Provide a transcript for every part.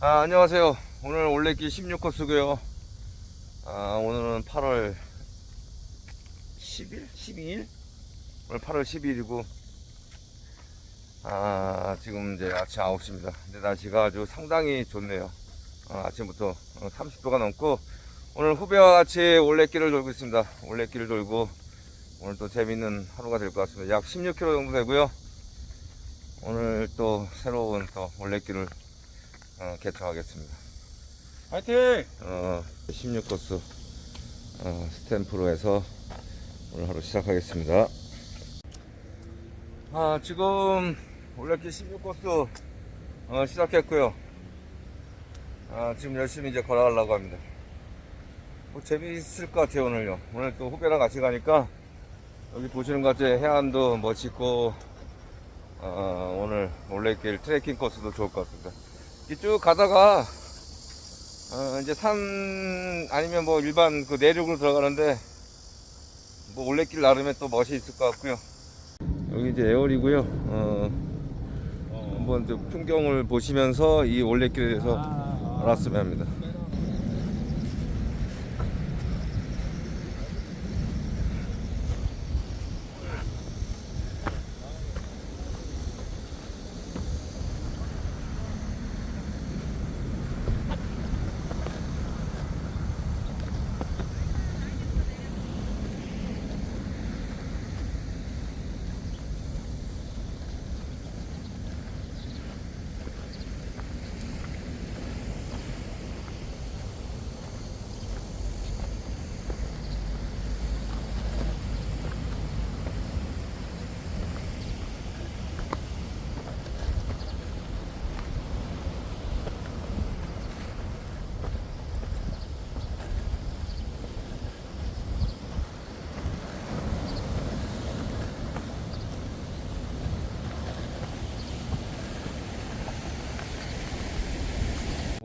아, 안녕하세요. 오늘 올레길 16코스고요. 아, 오늘은 8월 10일? 12일? 오늘 8월 12일이고 아, 지금 이제 아침 9시입니다. 근데 날씨가 아주 상당히 좋네요. 어, 아침부터 30도가 넘고 오늘 후배와 같이 올레길을 돌고 있습니다. 올레길을 돌고 오늘 또 재밌는 하루가 될 것 같습니다. 약 16km 정도 되고요. 오늘 또 새로운 또 올레길을 어, 개통하겠습니다. 화이팅! 어, 16코스 어, 스탬프로 해서 오늘 하루 시작하겠습니다. 아, 지금 올레길 16코스 어, 시작했고요. 아, 지금 열심히 이제 걸어가려고 합니다. 뭐 재미있을 것 같아요, 오늘요. 오늘 또 후배랑 같이 가니까 여기 보시는 것 같이 해안도 멋있고 어, 오늘 올레길 트레킹 코스도 좋을 것 같습니다. 이쭉 가다가 어, 이제 산 아니면 뭐 일반 그 내륙으로 들어가는데 뭐 올레길 나름의 또 멋이 있을 것 같고요. 여기 이제 에어리고요. 어, 한번 좀 풍경을 보시면서 이 올레길에 대해서 알았으면 합니다.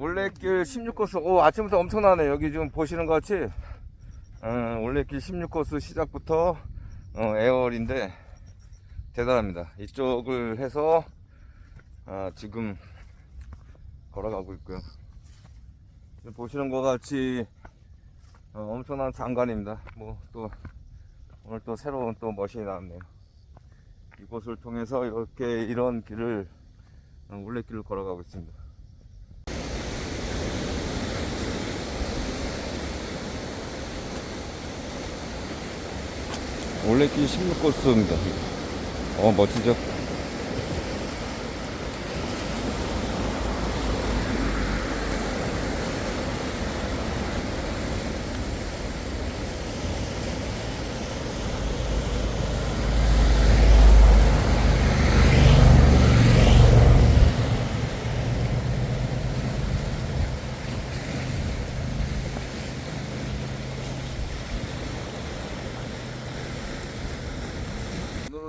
올레길 16코스, 오, 아침부터 엄청나네. 여기 지금 보시는 것 같이, 어, 올레길 16코스 시작부터, 어, 에어홀인데, 대단합니다. 이쪽을 해서, 아, 지금, 걸어가고 있고요. 보시는 것 같이, 어, 엄청난 장관입니다. 뭐, 또, 오늘 또 새로운 또 머신이 나왔네요. 이곳을 통해서 이렇게 이런 길을, 어, 올레길을 걸어가고 있습니다. 올레길 16코스입니다. 어, 멋지죠?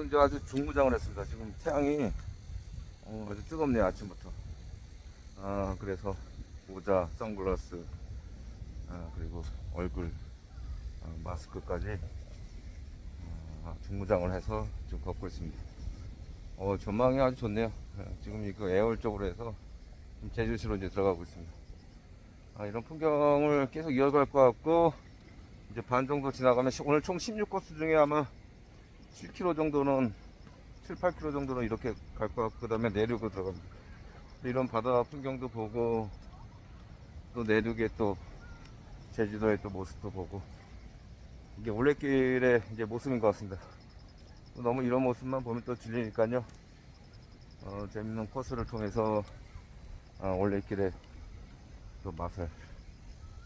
오늘은 이제 아주 중무장을 했습니다. 지금 태양이 어, 아주 뜨겁네요 아침부터. 아 그래서 모자, 선글라스, 아, 그리고 얼굴 어, 마스크까지 어, 중무장을 해서 지금 걷고 있습니다. 어 전망이 아주 좋네요. 예, 지금 이그 애월 쪽으로 해서 제주시로 이제 들어가고 있습니다. 아, 이런 풍경을 계속 이어갈 것 같고 이제 반 정도 지나가면 시- 오늘 총 16코스 중에 아마 7km 정도는 7, 8km 정도는 이렇게 갈 것 같고 그 다음에 내륙으로 들어갑니다. 이런 바다 풍경도 보고 또 내륙에 또 제주도의 또 모습도 보고 이게 올레길의 이제 모습인 것 같습니다. 또 너무 이런 모습만 보면 또 질리니까요. 어, 재밌는 코스를 통해서 어, 올레길의 또 맛을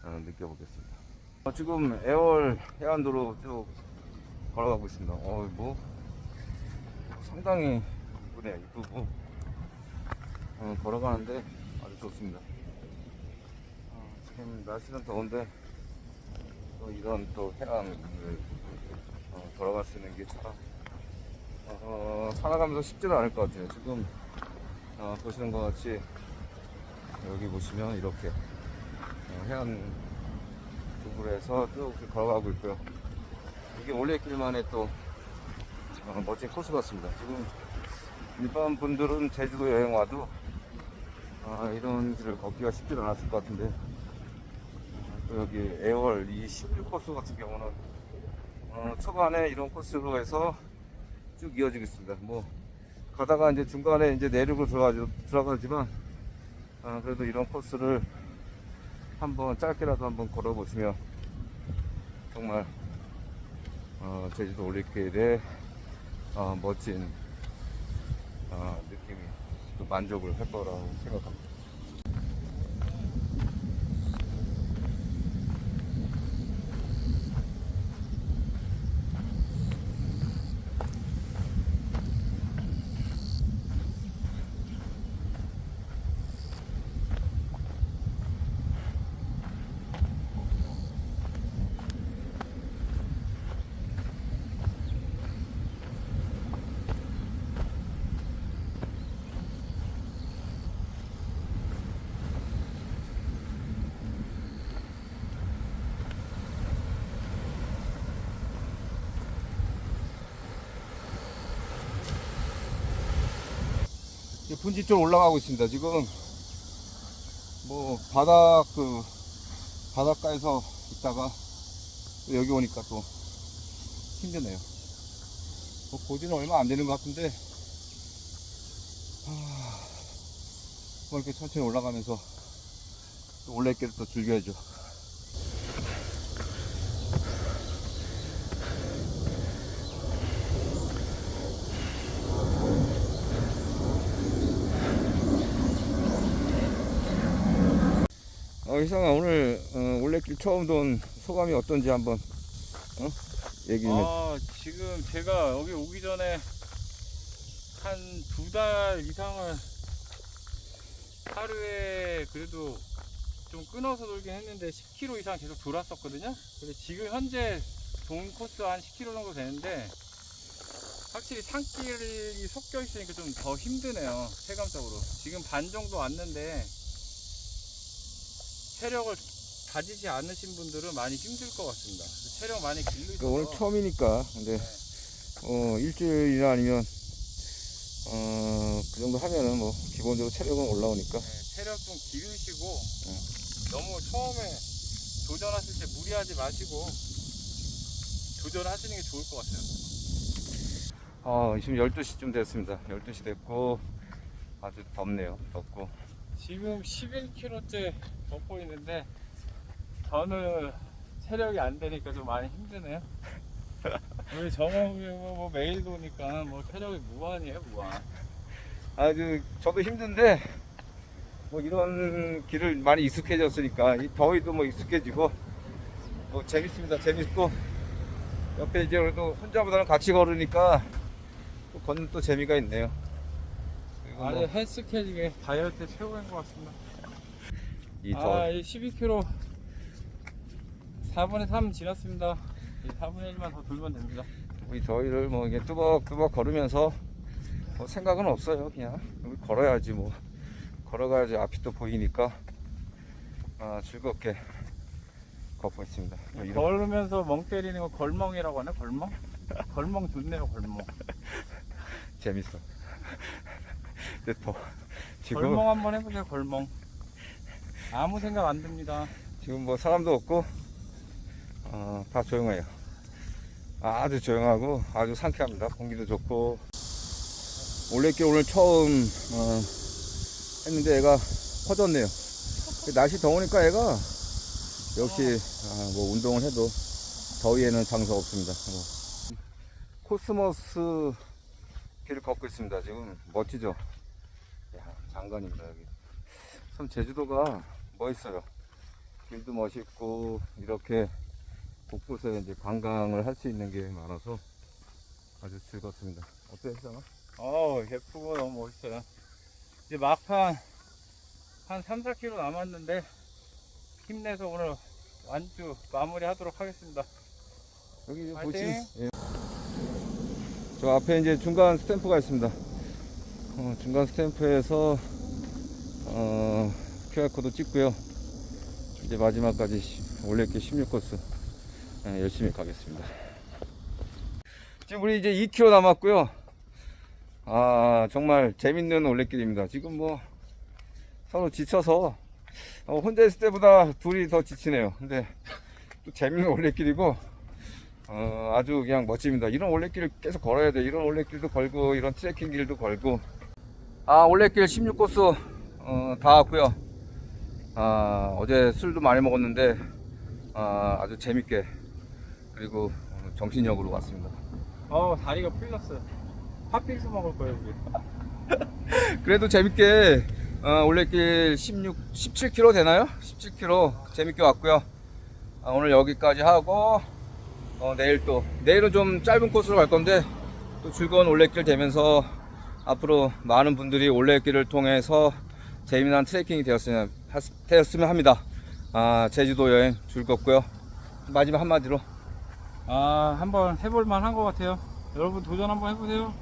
어, 느껴보겠습니다. 어, 지금 애월 해안도로 쭉 걸어가고 있습니다. 어, 뭐 상당히 이쁘네요. 이쁘고 어, 걸어가는데 아주 좋습니다. 어, 지금 날씨는 더운데 또 이런 또 해안을 어, 걸어갈 수 있는 게 참, 어, 살아가면서 쉽지는 않을 것 같아요. 지금 어, 보시는 것 같이 여기 보시면 이렇게 어, 해안 쪽으로 해서 쭉 걸어가고 있고요. 이게 올레길만의 또 어, 멋진 코스 같습니다. 지금 일반 분들은 제주도 여행 와도 어, 아, 이런 길을 걷기가 쉽지 않았을 것 같은데 아, 또 여기 애월 이 11코스 같은 경우는 어, 초반에 이런 코스로 해서 쭉 이어지고 있습니다. 뭐 가다가 이제 중간에 이제 내륙으로 들어가 들어가지만 아, 그래도 이런 코스를 한번 짧게라도 한번 걸어보시면 정말 어, 제주도 올림픽의 어, 멋진 어, 느낌이 또 만족을 할 거라고 생각합니다. 분지 쪽 올라가고 있습니다. 지금 뭐 바닥 그 바닷가에서 있다가 또 여기 오니까 또 힘드네요. 뭐 고지는 얼마 안 되는 것 같은데 하... 뭐 이렇게 천천히 올라가면서 또 올레길을 또 즐겨야죠. 어, 희성아 오늘 어, 올레길 처음 돈 소감이 어떤지 한번 어? 얘기 좀 해. 아, 지금 제가 여기 오기 전에 한 두 달 이상을 하루에 그래도 좀 끊어서 돌긴 했는데 10km 이상 계속 돌았었거든요. 근데 지금 현재 돈 코스 한 10km 정도 되는데 확실히 산길이 섞여 있으니까 좀 더 힘드네요. 체감적으로. 지금 반 정도 왔는데 체력을 가지지 않으신 분들은 많이 힘들 것 같습니다. 체력 많이 있어서. 그러니까 오늘 처음이니까. 근데 어, 일주일이나 아니면 어, 그 정도 하면은 뭐 기본적으로 체력은 올라오니까. 네, 체력 좀 기르시고 너무 처음에 도전하실 때 무리하지 마시고 도전하시는 게 좋을 것 같아요. 어, 지금 12시쯤 됐습니다. 12시 됐고 아주 덥네요. 덥고 지금 11km째 걷고 있는데 저는 체력이 안 되니까 좀 많이 힘드네요. 우리 정호이 뭐 매일 도니까 뭐 체력이 무한이에요 무한. 아주 저도 힘든데 뭐 이런 길을 많이 익숙해졌으니까 이 더위도 뭐 익숙해지고 뭐 재밌습니다 재밌고 옆에 이제 그래도 혼자보다는 같이 걸으니까 또 걷는 또 재미가 있네요 아니 뭐 헬스케이지가 다이어트 최고인 것 같습니다. 이 더, 아, 이 12km 4분의 3 지났습니다. 이 4분의 1만 더 돌면 됩니다. 이 더위를 뭐 이게 뚜벅뚜벅 걸으면서 뭐 생각은 없어요 그냥 여기 걸어야지 뭐 걸어가야지 앞이 또 보이니까 아, 즐겁게 걷고 있습니다 뭐 이런- 걸으면서 멍 때리는 거 걸멍이라고 하네, 걸멍? 걸멍 좋네요, 걸멍. 재밌어. 근데 더 지금 걸멍 한번 해보세요, 걸멍. 아무 생각 안 듭니다. 지금 뭐 사람도 없고 어, 다 조용해요. 아주 조용하고 아주 상쾌합니다. 공기도 좋고 올레길 오늘 처음 어, 했는데 애가 퍼졌네요. 날씨 더우니까 애가 역시 아, 뭐 운동을 해도 더위에는 장사 없습니다. 뭐. 코스모스 길을 걷고 있습니다. 지금 멋지죠? 야, 장관입니다 여기. 참 제주도가 멋있어요. 길도 멋있고 이렇게 곳곳에 이제 관광을 할 수 있는 게 많아서 아주 즐겁습니다. 어때요, 희정아? 어우, 예쁘고 너무 멋있어요. 이제 막판 한 3, 4km 남았는데 힘내서 오늘 완주 마무리 하도록 하겠습니다. 여기! 보시면 예. 저 앞에 이제 중간 스탬프가 있습니다. 어, 중간 스탬프에서 어, QR코드 찍고요. 이제 마지막까지 시- 올레길 16코스 예, 열심히 가겠습니다. 지금 우리 이제 2km 남았고요. 아 정말 재밌는 올레길입니다. 지금 뭐 서로 지쳐서 어, 혼자 있을 때보다 둘이 더 지치네요. 근데 또 재밌는 올레길이고 어, 아주 그냥 멋집니다. 이런 올레길을 계속 걸어야 돼. 이런 올레길도 걸고 이런 트레킹 길도 걸고 아 올레길 16코스 어, 다 왔고요. 아, 어제 술도 많이 먹었는데 아, 아주 재밌게 그리고 어, 정신력으로 왔습니다. 어 다리가 풀렸어요. 팥빙수 먹을 거예요 우리. 그래도 재밌게 어, 올레길 16, 17km 되나요? 17km 재밌게 왔고요. 아, 오늘 여기까지 하고 어, 내일 또 내일은 좀 짧은 코스로 갈 건데 또 즐거운 올레길 되면서 앞으로 많은 분들이 올레길을 통해서 재미난 트레킹이 되었으면, 하- 되었으면 합니다. 아, 제주도 여행 즐겁고요. 마지막 한마디로 아 한번 해볼 만한 것 같아요. 여러분 도전 한번 해보세요.